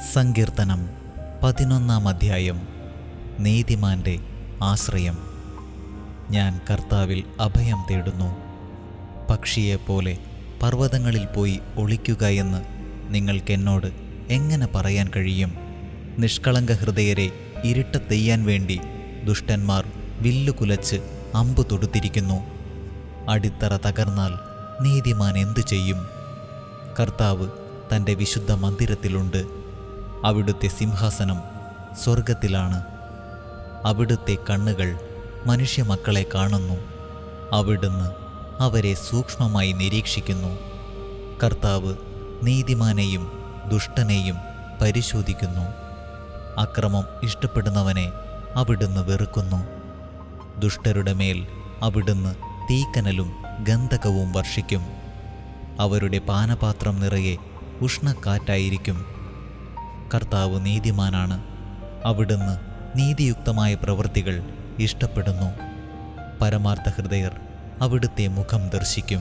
സങ്കീർത്തനം പതിനൊന്നാം അധ്യായം നീതിമാന്റെ ആശ്രയം. ഞാൻ കർത്താവിൽ അഭയം തേടുന്നു. പക്ഷിയെപ്പോലെ പർവതങ്ങളിൽ പോയി ഒളിക്കുക എന്ന് നിങ്ങൾക്കെന്നോട് എങ്ങനെ പറയാൻ കഴിയും? നിഷ്കളങ്ക ഹൃദയരെ ഇരുട്ടത്തെയ്യാൻ വേണ്ടി ദുഷ്ടന്മാർ വില്ലു കുലച്ച് അമ്പു തൊടുത്തിരിക്കുന്നു. അടിത്തറ തകർന്നാൽ നീതിമാൻ എന്തു ചെയ്യും? കർത്താവ് തന്റെ വിശുദ്ധ മന്ദിരത്തിലുണ്ട്. അവിടുത്തെ സിംഹാസനം സ്വർഗത്തിലാണ് അവിടുത്തെ കണ്ണുകൾ മനുഷ്യമക്കളെ കാണുന്നു. അവിടുന്ന് അവരെ സൂക്ഷ്മമായി നിരീക്ഷിക്കുന്നു. കർത്താവ് നീതിമാനെയും ദുഷ്ടനെയും പരിശോധിക്കുന്നു. അക്രമം ഇഷ്ടപ്പെടുന്നവനെ അവിടുന്ന് വെറുക്കുന്നു. ദുഷ്ടരുടെ മേൽ അവിടുന്ന് തീക്കനലും ഗന്ധകവും വർഷിക്കും. അവരുടെ പാനപാത്രം നിറയെ ഉഷ്ണക്കാറ്റായിരിക്കും. കർത്താവ് നീതിമാനാണ്. അവിടുന്ന് നീതിയുക്തമായ പ്രവൃത്തികൾ ഇഷ്ടപ്പെടുന്നു. പരമാർത്ഥ ഹൃദയർ അവിടുത്തെ മുഖം ദർശിക്കും.